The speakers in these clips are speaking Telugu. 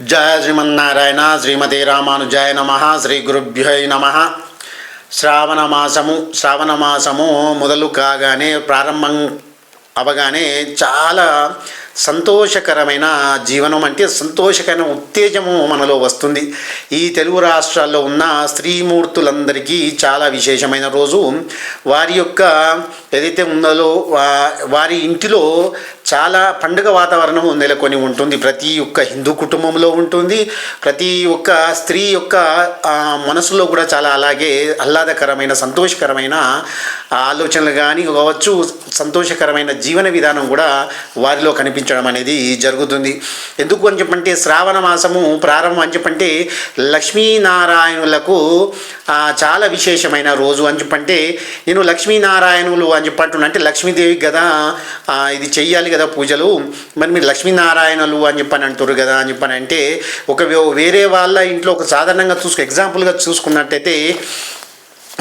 జయ శ్రీమన్నారాయణ శ్రీమతి రామానుజాయ నమ శ్రీ గురుభ్యై నమ. శ్రావణ మాసము శ్రావణ మాసము మొదలు కాగానే ప్రారంభం అవగానే చాలా సంతోషకరమైన జీవనం అంటే సంతోషకరమైన ఉత్తేజము మనలో వస్తుంది. ఈ తెలుగు రాష్ట్రాల్లో ఉన్న స్త్రీమూర్తులందరికీ చాలా విశేషమైన రోజు. వారి యొక్క ఏదైతే ఉందో వారి ఇంటిలో చాలా పండుగ వాతావరణం నెలకొని ఉంటుంది. ప్రతి ఒక్క హిందూ కుటుంబంలో ఉంటుంది. ప్రతి ఒక్క స్త్రీ యొక్క మనసులో కూడా చాలా అలాగే ఆహ్లాదకరమైన సంతోషకరమైన ఆలోచనలు కానీ కావచ్చు సంతోషకరమైన జీవన విధానం కూడా వారిలో కనిపించడం అనేది జరుగుతుంది. ఎందుకు అని చెప్పంటే శ్రావణ మాసము ప్రారంభం అని చెప్పంటే లక్ష్మీనారాయణులకు చాలా విశేషమైన రోజు అని చెప్పంటే నేను లక్ష్మీనారాయణులు అని చెప్పంటున్నా. అంటే లక్ష్మీదేవి కదా ఇది చెయ్యాలి కదా పూజలు. మరి మీరు లక్ష్మీనారాయణలు అని చెప్పని అంటారు కదా అని చెప్పని అంటే ఒక వేరే వాళ్ళ ఇంట్లో ఒక సాధారణంగా చూసుకు ఎగ్జాంపుల్గా చూసుకున్నట్టయితే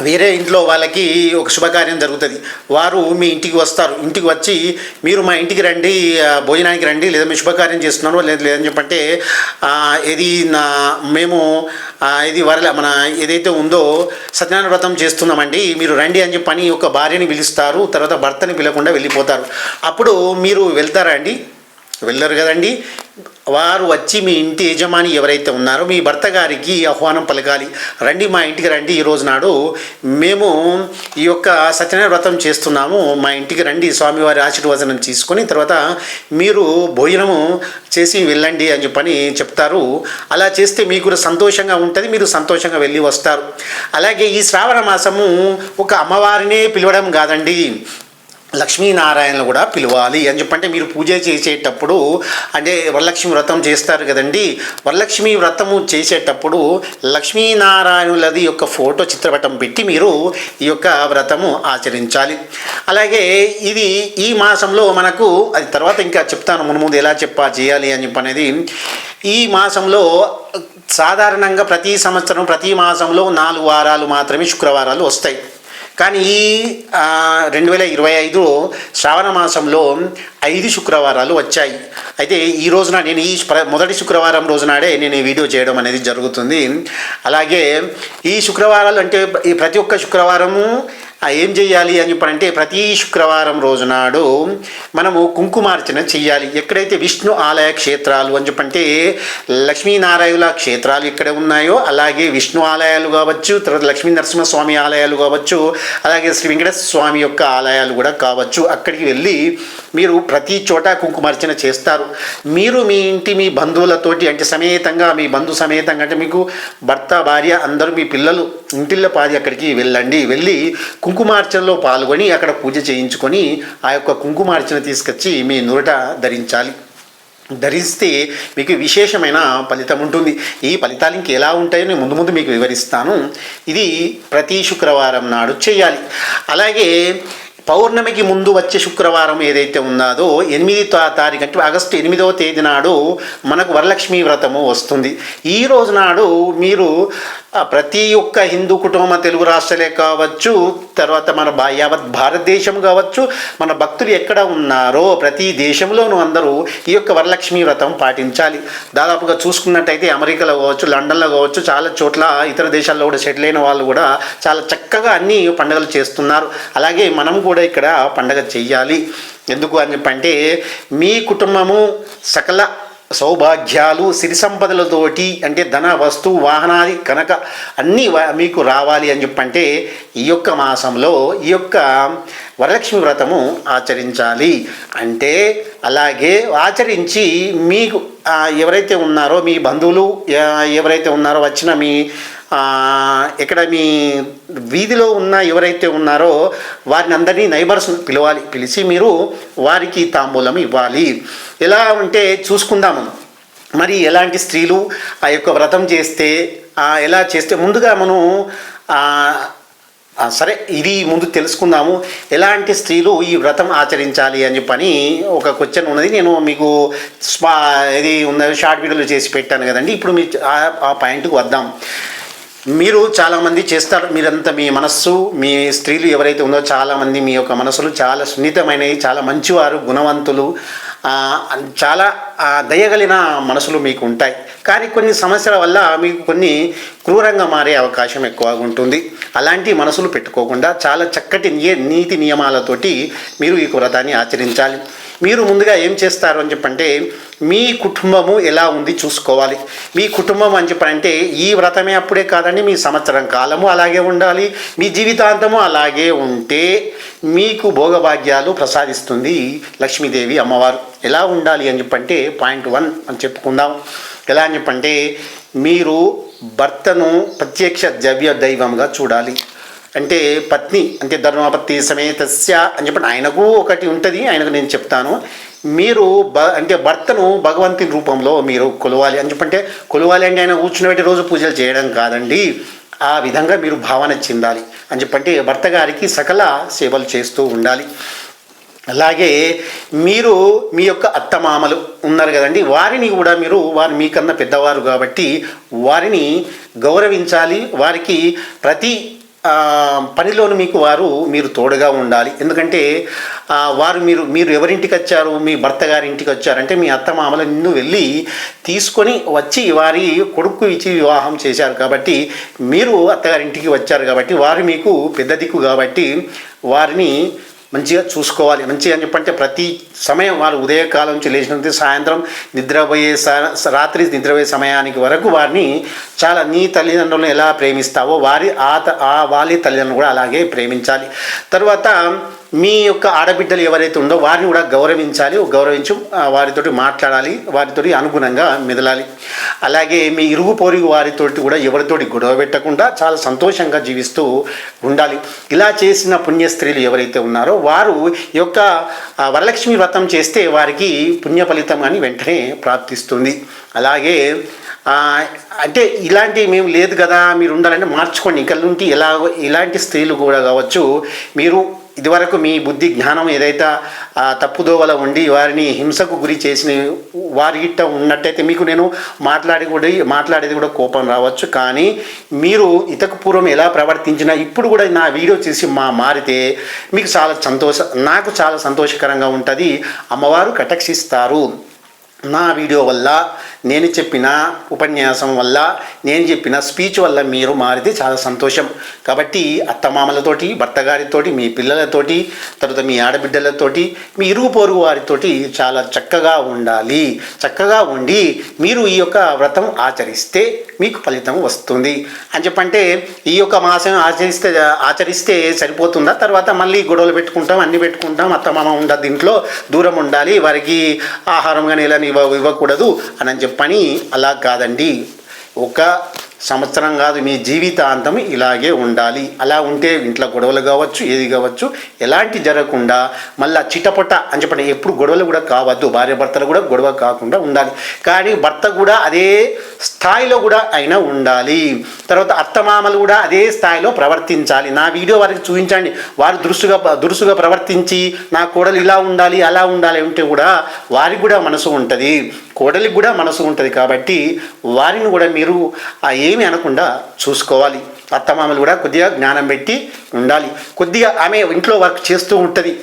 వేరే ఇంట్లో వాళ్ళకి ఒక శుభకార్యం జరుగుతుంది. వారు మీ ఇంటికి వస్తారు. ఇంటికి వచ్చి మీరు మా ఇంటికి రండి భోజనానికి రండి లేదా మీ శుభకార్యం చేస్తున్నాను లేదా లేదని చెప్పంటే ఇది నా మేము ఇది వరల మన ఏదైతే ఉందో సత్యనారాయణ వ్రతం చేస్తున్నామండి మీరు రండి అని చెప్పని ఒక భార్యని పిలుస్తారు. తర్వాత భర్తని పిలవకుండా వెళ్ళిపోతారు. అప్పుడు మీరు వెళ్తారా అండి? వెళ్ళరు కదండి. వారు వచ్చి మీ ఇంటి యజమాని ఎవరైతే ఉన్నారో మీ భర్త గారికి ఆహ్వానం పలకాలి. రండి మా ఇంటికి రండి ఈరోజు నాడు. మేము ఈ యొక్క సత్యనారాయణ వ్రతం చేస్తున్నాము. మా ఇంటికి రండి. స్వామివారి ఆశీర్వచనం తీసుకొని తర్వాత మీరు భోజనము చేసి వెళ్ళండి అని చెప్పని చెప్తారు. అలా చేస్తే మీకు కూడా సంతోషంగా ఉంటుంది. మీరు సంతోషంగా వెళ్ళి వస్తారు. అలాగే ఈ శ్రావణ మాసము ఒక అమ్మవారినే పిలవడం కాదండి. లక్ష్మీనారాయణలు కూడా పిలవాలి అని చెప్పంటే మీరు పూజ చేసేటప్పుడు అంటే వరలక్ష్మి వ్రతం చేస్తారు కదండి. వరలక్ష్మి వ్రతము చేసేటప్పుడు లక్ష్మీనారాయణులది యొక్క ఫోటో చిత్రపటం పెట్టి మీరు ఈ యొక్క వ్రతము ఆచరించాలి. అలాగే ఇది ఈ మాసంలో మనకు అది తర్వాత ఇంకా చెప్తాను మన ముందు ఎలా చెప్పా చేయాలి అని చెప్పి అనేది. ఈ మాసంలో సాధారణంగా ప్రతి సంవత్సరం ప్రతి మాసంలో నాలుగు వారాలు మాత్రమే శుక్రవారాలు వస్తాయి. కానీ ఈ రెండు వేల ఇరవై ఐదు శ్రావణ మాసంలో ఐదు శుక్రవారాలు వచ్చాయి. అయితే ఈ రోజున నేను ఈ మొదటి శుక్రవారం రోజునాడే నేను ఈ వీడియో చేయడం అనేది జరుగుతుంది. అలాగే ఈ శుక్రవారాలు అంటే ఈ ప్రతి ఒక్క శుక్రవారము ఏం చేయాలి అని చెప్పారంటే ప్రతి శుక్రవారం రోజునాడు మనము కుంకుమార్చన చేయాలి ఎక్కడైతే విష్ణు ఆలయ క్షేత్రాలు అని చెప్పంటే లక్ష్మీనారాయణుల క్షేత్రాలు ఎక్కడ ఉన్నాయో అలాగే విష్ణు ఆలయాలు కావచ్చు తర్వాత లక్ష్మీ నరసింహస్వామి ఆలయాలు కావచ్చు అలాగే శ్రీ వెంకటేశ్వర స్వామి యొక్క ఆలయాలు కూడా కావచ్చు. అక్కడికి వెళ్ళి మీరు ప్రతి చోట కుంకుమార్చన చేస్తారు. మీరు మీ ఇంటి మీ బంధువులతోటి అంటే సమేతంగా మీ బంధు సమేతంగా అంటే మీకు భర్త భార్య అందరూ మీ పిల్లలు ఇంటిళ్ళ పాది అక్కడికి వెళ్ళండి. వెళ్ళి కుంకుమార్చనలో పాల్గొని అక్కడ పూజ చేయించుకొని ఆ యొక్క కుంకుమార్చన తీసుకొచ్చి మీ నురట ధరించాలి. ధరిస్తే మీకు విశేషమైన ఫలితం ఉంటుంది. ఈ ఫలితాలు ఇంక ఎలా ఉంటాయో నేను ముందు ముందు మీకు వివరిస్తాను. ఇది ప్రతి శుక్రవారం నాడు చేయాలి. అలాగే పౌర్ణమికి ముందు వచ్చే శుక్రవారం ఏదైతే ఉన్నదో ఎనిమిది తారీఖు అంటే ఆగస్టు ఎనిమిదవ తేదీ నాడు మనకు వరలక్ష్మి వ్రతము వస్తుంది. ఈ రోజు నాడు మీరు ప్రతి ఒక్క హిందూ కుటుంబం తెలుగు రాష్ట్రాలే కావచ్చు తర్వాత మన యావత్ భారతదేశం కావచ్చు మన భక్తులు ఎక్కడ ఉన్నారో ప్రతి దేశంలోనూ అందరూ ఈ యొక్క వరలక్ష్మి వ్రతం పాటించాలి. దాదాపుగా చూసుకున్నట్టయితే అమెరికాలో కావచ్చు లండన్లో కావచ్చు చాలా చోట్ల ఇతర దేశాల్లో కూడా సెటిల్ అయిన వాళ్ళు కూడా చాలా చక్కగా అన్ని పండుగలు చేస్తున్నారు. అలాగే మనం కూడా ఇక్కడ పండగ చెయ్యాలి. ఎందుకు అని చెప్పంటే మీ కుటుంబము సకల సౌభాగ్యాలు సిరి సంపదలతోటి అంటే ధన వస్తు వాహనాది కనుక అన్నీ మీకు రావాలి అని చెప్పంటే ఈ యొక్క మాసంలో ఈ యొక్క వరలక్ష్మి వ్రతము ఆచరించాలి. అంటే అలాగే ఆచరించి మీకు ఎవరైతే ఉన్నారో మీ బంధువులు ఎవరైతే ఉన్నారో వచ్చిన మీ ఇక్కడ మీ వీధిలో ఉన్న ఎవరైతే ఉన్నారో వారిని అందరినీ నైబర్స్ పిలవాలి పిలిచి మీరు వారికి తాంబూలం ఇవ్వాలి. ఎలా ఉంటే చూసుకుందాము. మరి ఎలాంటి స్త్రీలు ఆ యొక్క వ్రతం చేస్తే ఎలా చేస్తే ముందుగా మనం సరే ఇది ముందు తెలుసుకుందాము. ఎలాంటి స్త్రీలు ఈ వ్రతం ఆచరించాలి అని చెప్పని ఒక క్వశ్చన్ ఉన్నది. నేను మీకు స్పా ఇది ఉన్న షార్ట్ వీడియోలు చేసి పెట్టాను కదండి. ఇప్పుడు మీ ఆ పాయింట్కి వద్దాం. మీరు చాలామంది చేస్తారు. మీరంతా మీ మనస్సు మీ స్త్రీలు ఎవరైతే ఉందో చాలామంది మీ యొక్క మనసులు చాలా సున్నితమైనవి చాలా మంచివారు గుణవంతులు చాలా దయగలిన దయగలిగిన మనసులు మీకు ఉంటాయి. కానీ కొన్ని సమస్యల వల్ల మీకు కొన్ని క్రూరంగా మారే అవకాశం ఎక్కువగా ఉంటుంది. అలాంటి మనసులు పెట్టుకోకుండా చాలా చక్కటి నీతి నియమాలతోటి మీరు ఈ వ్రతాన్ని ఆచరించాలి. మీరు ముందుగా ఏం చేస్తారు అని చెప్పంటే మీ కుటుంబము ఎలా ఉంది చూసుకోవాలి. మీ కుటుంబం అని చెప్పంటే ఈ వ్రతమే అప్పుడే కాదండి మీ సంవత్సరం కాలము అలాగే ఉండాలి మీ జీవితాంతము అలాగే ఉంటే మీకు భోగభాగ్యాలు ప్రసాదిస్తుంది లక్ష్మీదేవి అమ్మవారు. ఎలా ఉండాలి అని చెప్పంటే పాయింట్ వన్ అని చెప్పుకుందాం. ఎలా అని చెప్పంటే మీరు భర్తను ప్రత్యక్ష ద్రవ్య దైవంగా చూడాలి. అంటే పత్ని అంటే ధర్మపత్ని సమేతస్య అని చెప్పి ఆయనకు ఒకటి ఉంటుంది ఆయనకు నేను చెప్తాను. మీరు బ అంటే భర్తను భగవంతుని రూపంలో మీరు కొలవాలి అని చెప్పంటే కొలవాలి అంటే ఆయన కూర్చుని రోజు పూజలు చేయడం కాదండి. ఆ విధంగా మీరు భావన చెందాలి అని చెప్పంటే భర్త గారికి సకల సేవలు చేస్తూ ఉండాలి. అలాగే మీరు మీ యొక్క అత్తమామలు ఉన్నారు కదండి వారిని కూడా మీరు వారు మీకన్నా పెద్దవారు కాబట్టి వారిని గౌరవించాలి. వారికి ప్రతి పనిలోను మీకు వారు మీరు తోడుగా ఉండాలి. ఎందుకంటే వారు మీరు మీరు ఎవరింటికి వచ్చారు? మీ భర్త గారి ఇంటికి వచ్చారంటే మీ అత్త మామల నిన్ను వెళ్ళి తీసుకొని వచ్చి వారి కొడుకు ఇచ్చి వివాహం చేశారు కాబట్టి మీరు అత్తగారింటికి వచ్చారు కాబట్టి వారు మీకు పెద్ద దిక్కు కాబట్టి వారిని మంచిగా చూసుకోవాలి. మంచిగా అని చెప్పంటే ప్రతి సమయం వాళ్ళు ఉదయకాలం నుంచి లేచినంత సాయంత్రం నిద్రపోయే రాత్రి నిద్రపోయే సమయానికి వరకు వారిని చాలా నీ తల్లిదండ్రులను ఎలా ప్రేమిస్తావో వారి ఆ ఆ వాళ్ళ తల్లిదండ్రులు కూడా అలాగే ప్రేమించాలి. తర్వాత మీ యొక్క ఆడబిడ్డలు ఎవరైతే ఉందో వారిని కూడా గౌరవించాలి. గౌరవించు వారితో వారితోటి మాట్లాడాలి. వారితోటి అనుగుణంగా మెదలాలి. అలాగే మీ ఇరుగు పొరుగు వారితోటి కూడా ఎవరితోటి గొడవ పెట్టకుండా చాలా సంతోషంగా జీవిస్తూ ఉండాలి. ఇలా చేసిన పుణ్య స్త్రీలు ఎవరైతే ఉన్నారో వారు ఈ యొక్క వరలక్ష్మి వ్రతం చేస్తే వారికి పుణ్య ఫలితం అని వెంటనే ప్రాప్తిస్తుంది. అలాగే అంటే ఇలాంటి మేము లేదు కదా మీరు ఉండాలంటే మార్చుకోండి. ఇక్కడ నుండి ఎలా ఇలాంటి స్త్రీలు కూడా కావచ్చు మీరు ఇదివరకు మీ బుద్ధి జ్ఞానం ఏదైతే తప్పుదోవల ఉండి వారిని హింసకు గురి చేసిన వారి గిట్ట ఉన్నట్టయితే మీకు నేను మాట్లాడి కూడా మాట్లాడేది కూడా కోపం రావచ్చు. కానీ మీరు ఇతకు పూర్వం ఎలా ప్రవర్తించినా ఇప్పుడు కూడా నా వీడియో చూసి మా మారితే మీకు చాలా సంతోష నాకు చాలా సంతోషకరంగా ఉంటుంది. అమ్మవారు కటక్షిస్తారు. నా వీడియో వల్ల నేను చెప్పిన ఉపన్యాసం వల్ల నేను చెప్పిన స్పీచ్ వల్ల మీరు మారితే చాలా సంతోషం. కాబట్టి అత్తమామలతోటి భర్తగారితోటి మీ పిల్లలతోటి తర్వాత మీ ఆడబిడ్డలతోటి మీ ఇరుగు పొరుగు వారితోటి చాలా చక్కగా ఉండాలి. చక్కగా ఉండి మీరు ఈ యొక్క వ్రతం ఆచరిస్తే మీకు ఫలితం వస్తుంది. అని చెప్పంటే ఈ యొక్క మాసం ఆచరిస్తే ఆచరిస్తే సరిపోతుందా? తర్వాత మళ్ళీ గొడవలు పెట్టుకుంటాం అన్ని పెట్టుకుంటాం అత్తమామ ఉండదు దీంట్లో దూరం ఉండాలి వారికి ఆహారం కానీ ఇలా ఇవ్వ ఇవ్వకూడదు అని పని అలా కాదండి. ఒక సంవత్సరం కాదు మీ జీవితాంతం ఇలాగే ఉండాలి. అలా ఉంటే ఇంట్లో గొడవలు కావచ్చు ఏది కావచ్చు ఎలాంటి జరగకుండా మళ్ళీ చిటపట అని చెప్పండి. ఎప్పుడు గొడవలు కూడా కావద్దు భార్య భర్తలు కూడా గొడవ కాకుండా ఉండాలి. కానీ భర్త కూడా అదే స్థాయిలో కూడా అయినా ఉండాలి. తర్వాత అత్తమామలు కూడా అదే స్థాయిలో ప్రవర్తించాలి. నా వీడియో వారికి చూపించండి. వారు దురుసుగా దురుసుగా ప్రవర్తించి నా కోడలు ఇలా ఉండాలి అలా ఉండాలి అంటే కూడా వారికి కూడా మనసు ఉంటుంది. కోడలికి కూడా మనసు ఉంటుంది కాబట్టి వారిని కూడా మీరు ఏమి అనకుండా చూసుకోవాలి. అత్తమామలు కూడా కొద్దిగా జ్ఞానం పెట్టి ఉండాలి. కొద్దిగా ఆమె ఇంట్లో వర్క్ చేస్తూ ఉంటుంది.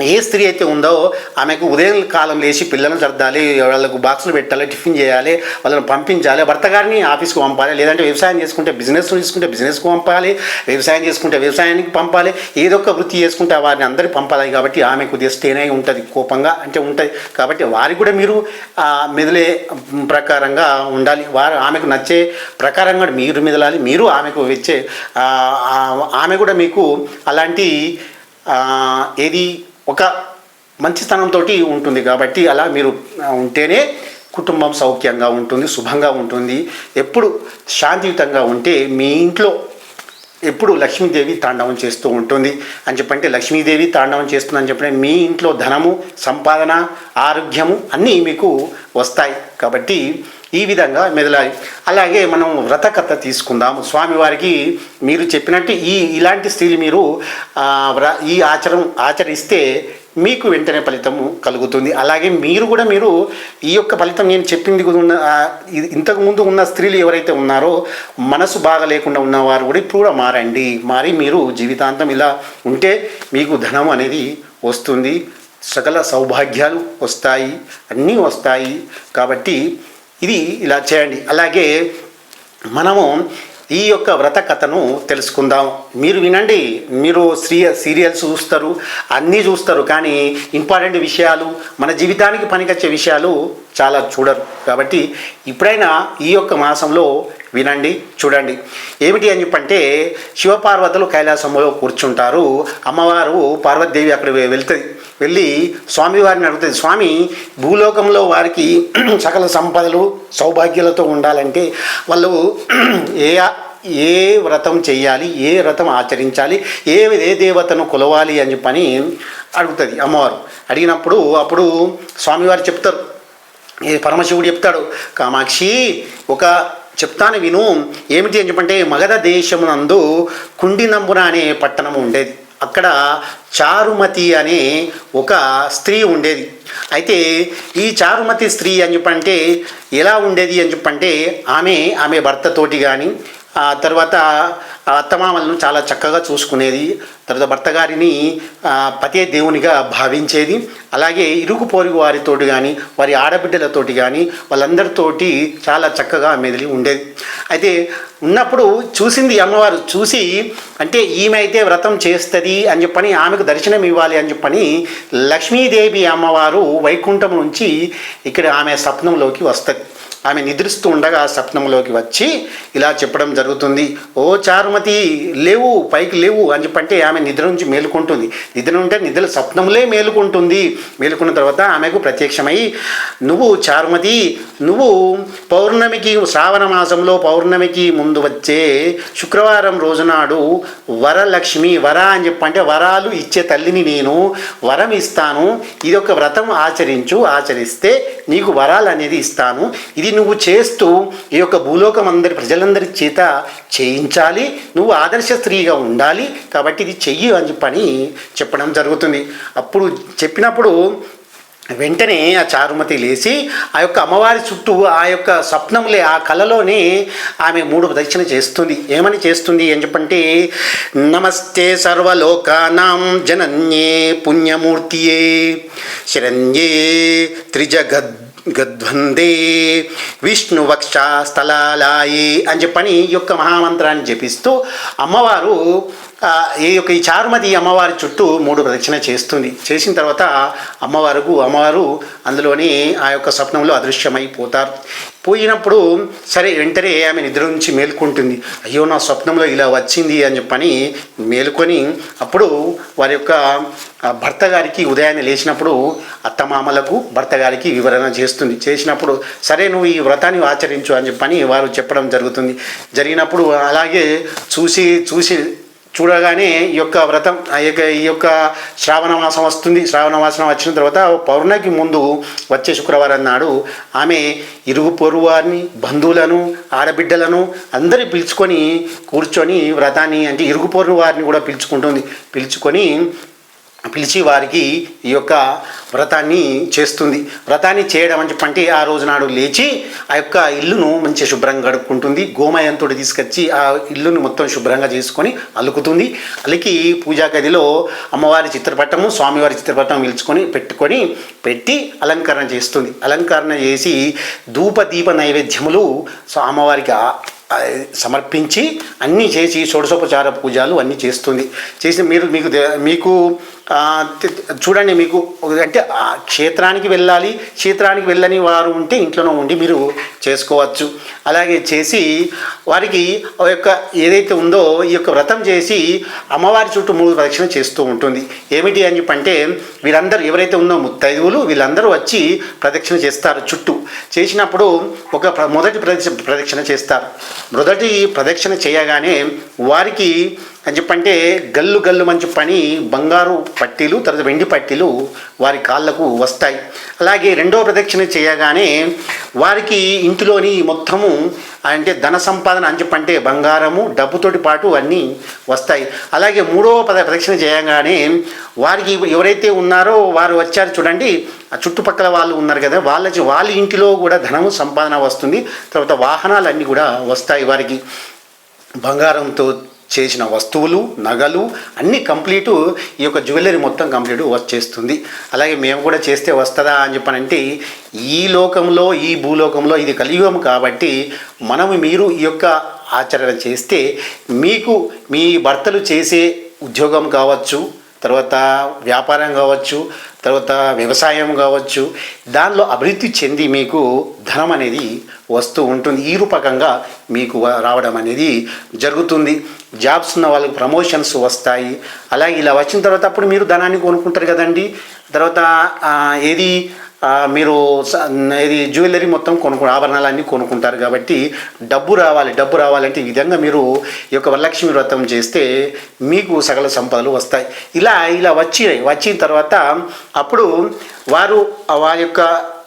ఏ స్త్రీ అయితే ఉందో ఆమెకు ఉదయం కాలం లేచి పిల్లలను సర్దాలి వాళ్ళకు బాక్సులు పెట్టాలి టిఫిన్ చేయాలి వాళ్ళని పంపించాలి భర్త గారిని ఆఫీస్కి పంపాలి లేదంటే వ్యవసాయం చేసుకుంటే బిజినెస్ చేసుకుంటే బిజినెస్కి పంపాలి వ్యవసాయం చేసుకుంటే వ్యవసాయానికి పంపాలి ఏదో ఒక వృత్తి చేసుకుంటే వారిని అందరికి పంపాలి కాబట్టి ఆమె కొద్దిగా ఉంటుంది కోపంగా అంటే ఉంటుంది. కాబట్టి వారికి కూడా మీరు మెదిలే ప్రకారంగా ఉండాలి. వారు ఆమెకు నచ్చే ప్రకారంగా మీరు మెదలాలి మీరు ఆమెకు వచ్చే ఆమె కూడా మీకు అలాంటి ఏది ఒక మంచితనంతో ఉంటుంది కాబట్టి అలా మీరు ఉంటేనే కుటుంబం సౌఖ్యంగా ఉంటుంది శుభంగా ఉంటుంది. ఎప్పుడు శాంతియుతంగా ఉంటే మీ ఇంట్లో ఎప్పుడు లక్ష్మీదేవి తాండవం చేస్తూ ఉంటుంది అని చెప్పంటే లక్ష్మీదేవి తాండవం చేస్తుందని చెప్పంటే మీ ఇంట్లో ధనము సంపాదన ఆరోగ్యము అన్నీ మీకు వస్తాయి. కాబట్టి ఈ విధంగా మెదలాలి. అలాగే మనం వ్రతకథ తీసుకుందాము. స్వామివారికి మీరు చెప్పినట్టు ఈ ఇలాంటి స్త్రీలు మీరు వ్ర- ఈ ఆచరణ ఆచరిస్తే మీకు వెంటనే ఫలితము కలుగుతుంది. అలాగే మీరు కూడా మీరు ఈ యొక్క ఫలితం నేను చెప్పింది కూడా ఉన్న ఇది ఉన్న స్త్రీలు ఎవరైతే ఉన్నారో మనసు బాగా లేకుండా ఉన్నవారు కూడా ఇప్పుడు కూడా మారండి. మారి మీరు జీవితాంతం ఇలా ఉంటే మీకు ధనం అనేది వస్తుంది. సకల సౌభాగ్యాలు వస్తాయి. అన్నీ వస్తాయి. కాబట్టి ఇది ఇలా చేయండి. అలాగే మనము ఈ యొక్క వ్రత కథను తెలుసుకుందాం. మీరు వినండి మీరు శ్రీ సీరియల్స్ చూస్తారు అన్నీ చూస్తారు కానీ ఇంపార్టెంట్ విషయాలు మన జీవితానికి పనికొచ్చే విషయాలు చాలా చూడరు. కాబట్టి ఇప్పుడైనా ఈ యొక్క మాసంలో వినండి చూడండి. ఏమిటి అని చెప్పంటే శివపార్వతులు కైలాసంలో కూర్చుంటారు. అమ్మవారు పార్వతీదేవి అక్కడ వెళ్తుంది. వెళ్ళి స్వామివారిని అడుగుతుంది. స్వామి భూలోకంలో వారికి సకల సంపదలు సౌభాగ్యాలతో ఉండాలంటే వాళ్ళు ఏ ఏ వ్రతం చేయాలి ఏ వ్రతం ఆచరించాలి ఏ ఏ దేవతను కొలవాలి అని చెప్పని అడుగుతుంది అమ్మవారు. అడిగినప్పుడు అప్పుడు స్వామివారు చెప్తారు. పరమశివుడు చెప్తాడు కామాక్షి ఒక చెప్తాను విను. ఏమిటి అని చెప్పంటే మగధ దేశమునందు కుండినంబున అనే పట్టణం ఉండేది. అక్కడ చారుమతి అనే ఒక స్త్రీ ఉండేది. అయితే ఈ చారుమతి స్త్రీ అని చెప్పంటే ఎలా ఉండేది అని చెప్పంటే ఆమె ఆమె భర్తతోటి కానీ తర్వాత అత్తమామలను చాలా చక్కగా చూసుకునేది. తర్వాత భర్త గారిని పతే దేవునిగా భావించేది. అలాగే ఇరుగు పొరుగు వారితోటి కానీ వారి ఆడబిడ్డలతోటి కానీ వాళ్ళందరితోటి చాలా చక్కగా మెదిలి ఉండేది. అయితే ఉన్నప్పుడు చూసింది అమ్మవారు చూసి అంటే ఈమె అయితే వ్రతం చేస్తుంది అని చెప్పని ఆమెకు దర్శనం ఇవ్వాలి అని చెప్పని లక్ష్మీదేవి అమ్మవారు వైకుంఠం నుంచి ఇక్కడ ఆమె స్వప్నంలోకి వస్తుంది. ఆమె నిద్రిస్తూ ఉండగా స్వప్నంలోకి వచ్చి ఇలా చెప్పడం జరుగుతుంది. ఓ చారుమతి లేవు పైకి లేవు అని చెప్పంటే ఆమె నిద్ర నుంచి మేలుకుంటుంది. నిద్ర ఉంటే నిద్ర స్వప్నంలే మేలుకుంటుంది. మేలుకున్న తర్వాత ఆమెకు ప్రత్యక్షమై నువ్వు చారుమతి నువ్వు పౌర్ణమికి శ్రావణ మాసంలో పౌర్ణమికి ముందు వచ్చే శుక్రవారం రోజునాడు వరలక్ష్మి వర అని చెప్పంటే వరాలు ఇచ్చే తల్లిని నేను వరం ఇస్తాను ఇది ఒక వ్రతం ఆచరించు ఆచరిస్తే నీకు వరాలు అనేది ఇస్తాను. ఇది నువ్వు చేస్తూ ఈ యొక్క భూలోకం అందరి ప్రజలందరి చేత చేయించాలి. నువ్వు ఆదర్శ స్త్రీగా ఉండాలి. కాబట్టి ఇది చెయ్యి అని చెప్పని చెప్పడం జరుగుతుంది. అప్పుడు చెప్పినప్పుడు వెంటనే ఆ చారుమతి లేచి ఆ యొక్క అమ్మవారి చుట్టూ ఆ యొక్క స్వప్నంలే ఆ కళలోనే ఆమె మూడు ప్రదక్షిణ చేస్తుంది. ఏమని చేస్తుంది అని చెప్పంటే నమస్తే సర్వలోకానాం జనన్యే పుణ్యమూర్తియే శరణ్యే త్రిజగద్ గద్వందే విష్ణువక్ష స్థలాలాయే అని చెప్పని ఈ యొక్క మహామంత్రాన్ని జపిస్తూ అమ్మవారు ఈ యొక్క ఈ చారుమతి అమ్మవారి చుట్టూ మూడు ప్రదక్షిణ చేస్తుంది. చేసిన తర్వాత అమ్మవారుకు అమ్మవారు అందులోని ఆ యొక్క స్వప్నంలో అదృశ్యమైపోతారు. పోయినప్పుడు సరే వెంటనే ఆమె నిద్ర నుంచి మేల్కొంటుంది. అయ్యో నా స్వప్నంలో ఇలా వచ్చింది అని చెప్పని మేలుకొని అప్పుడు వారి యొక్క భర్త గారికి ఉదయాన్నే లేచినప్పుడు అత్తమామలకు భర్త గారికి వివరణ చేస్తుంది. చేసినప్పుడు సరే నువ్వు ఈ వ్రతాన్ని ఆచరించు అని చెప్పని వారు చెప్పడం జరుగుతుంది. జరిగినప్పుడు అలాగే చూసి చూసి చూడగానే ఈ యొక్క వ్రతం ఆ యొక్క ఈ యొక్క శ్రావణ మాసం వస్తుంది. శ్రావణ మాసం వచ్చిన తర్వాత పౌర్ణమికి ముందు వచ్చే శుక్రవారం నాడు ఆమె ఇరుగు పొరువారిని బంధువులను ఆడబిడ్డలను అందరి పిలుచుకొని కూర్చొని వ్రతాన్ని అంటే ఇరుగు పొరుగు వారిని కూడా పిలుచుకుంటుంది. పిలుచుకొని పిలిచి వారికి ఈ యొక్క వ్రతాన్ని చేస్తుంది. వ్రతాన్ని చేయడం అని చెప్పంటే ఆ రోజు నాడు లేచి ఆ యొక్క ఇల్లును మంచిగా శుభ్రంగా గడుపుకుంటుంది గోమయంతో తీసుకొచ్చి ఆ ఇల్లును మొత్తం శుభ్రంగా చేసుకొని అలుకుతుంది. అలికి పూజా గదిలో అమ్మవారి చిత్రపటము స్వామివారి చిత్రపటం పిలుచుకొని పెట్టుకొని పెట్టి అలంకరణ చేస్తుంది. అలంకరణ చేసి ధూప దీప నైవేద్యములు సో అమ్మవారికి సమర్పించి అన్నీ చేసి షోడశోపచార పూజలు అన్నీ చేస్తుంది. చేసి మీరు మీకు దే- మీకు చూడండి మీకు అంటే ఆ క్షేత్రానికి వెళ్ళాలి క్షేత్రానికి వెళ్ళని వారు ఉంటే ఇంట్లోనే ఉండి మీరు చేసుకోవచ్చు. అలాగే చేసి వారికి ఆ యొక్క ఏదైతే ఉందో ఈ యొక్క వ్రతం చేసి అమ్మవారి చుట్టూ మూడు ప్రదక్షిణ చేస్తూ ఉంటుంది. ఏమిటి అని చెప్పంటే వీరందరూ ఎవరైతే ఉందో ముత్తైదువులు వీళ్ళందరూ వచ్చి ప్రదక్షిణ చేస్తారు చుట్టూ. చేసినప్పుడు ఒక మొదటి ప్రదక్షిణ ప్రదక్షిణ చేస్తారు. మొదటి ప్రదక్షిణ చేయగానే వారికి అని చెప్పంటే గల్లు గల్లు మంచి పని బంగారు పట్టీలు తర్వాత వెండి పట్టీలు వారి కాళ్ళకు వస్తాయి. అలాగే రెండో ప్రదక్షిణ చేయగానే వారికి ఇంటిలోని మొత్తము అంటే ధన సంపాదన అని చెప్పంటే బంగారము డబ్బుతోటి పాటు అన్నీ వస్తాయి. అలాగే మూడవ పద ప్రదక్షిణ చేయగానే వారికి ఎవరైతే ఉన్నారో వారు వచ్చారు చూడండి ఆ చుట్టుపక్కల వాళ్ళు ఉన్నారు కదా వాళ్ళ వాళ్ళ ఇంటిలో కూడా ధనము సంపాదన వస్తుంది తర్వాత వాహనాలన్నీ కూడా వస్తాయి వారికి. బంగారంతో చేసిన వస్తువులు నగలు అన్నీ కంప్లీటు ఈ యొక్క జ్యువెలరీ మొత్తం కంప్లీట్ వచ్చేస్తుంది అలాగే మేము కూడా చేస్తే వస్తుందా అని చెప్పనంటే ఈ లోకంలో ఈ భూలోకంలో ఇది కలియుగం కాబట్టి మనము మీరు ఈ యొక్క ఆచరణ చేస్తే మీకు మీ భర్తలు చేసే ఉద్యోగం కావచ్చు తర్వాత వ్యాపారం కావచ్చు తర్వాత వ్యవసాయం కావచ్చు దానిలో అభివృద్ధి చెంది మీకు ధనం అనేది వస్తూ ఉంటుంది. ఈ రూపకంగా మీకు రావడం అనేది జరుగుతుంది. జాబ్స్ ఉన్న వాళ్ళకి ప్రమోషన్స్ వస్తాయి. అలాగే ఇలా వచ్చిన తర్వాత అప్పుడు మీరు ధనాన్ని కొనుక్కుంటారు కదండి. తర్వాత ఏది మీరు స- ఇది జ్యువెలరీ మొత్తం కొనుక్కు ఆభరణాలన్నీ కొనుక్కుంటారు కాబట్టి డబ్బు రావాలి డబ్బు రావాలంటే ఈ విధంగా మీరు ఈ యొక్క వరలక్ష్మి వ్రతం చేస్తే మీకు సకల సంపదలు వస్తాయి. ఇలా ఇలా వచ్చినాయి వచ్చిన తర్వాత అప్పుడు వారు వారి యొక్క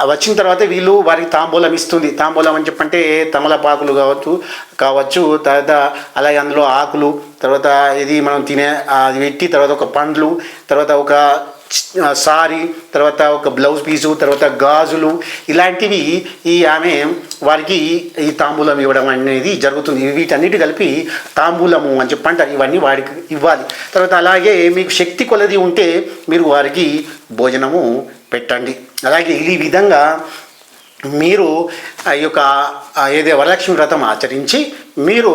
వచ్చిన తర్వాత వీళ్ళు వారికి తాంబూలం ఇస్తుంది. తాంబూలం అని చెప్పంటే తమలపాకులు కావచ్చు కావచ్చు తర్వాత అలాగే అందులో ఆకులు తర్వాత ఇది మనం తినే అది పెట్టి తర్వాత ఒక పండ్లు తర్వాత ఒక సారీ తర్వాత ఒక బ్లౌజ్ పీసు తర్వాత గాజులు ఇలాంటివి ఈ ఆమె వారికి ఈ తాంబూలం ఇవ్వడం అనేది జరుగుతుంది. వీటన్నిటి కలిపి తాంబూలము అని చెప్పంటారు ఇవన్నీ వాడికి ఇవ్వాలి. తర్వాత అలాగే మీకు శక్తి కొలది ఉంటే మీరు వారికి భోజనము పెట్టండి. అలాగే ఈ విధంగా మీరు ఆ యొక్క ఏదే వరలక్ష్మి వ్రతం ఆచరించి మీరు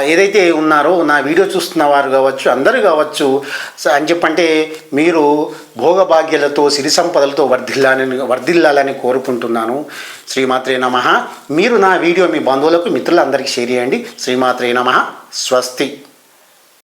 ఏదైతే ఉన్నారో నా వీడియో చూస్తున్న వారు కావచ్చు అందరూ కావచ్చు అని చెప్పంటే మీరు భోగభాగ్యాలతో సిరి సంపదలతో వర్ధిల్లాలని వర్ధిల్లాలని కోరుకుంటున్నాను. శ్రీమాత్రే నమ. మీరు నా వీడియో మీ బంధువులకు మిత్రులందరికీ షేర్ చేయండి. శ్రీమాత్రే నమ. స్వస్తి.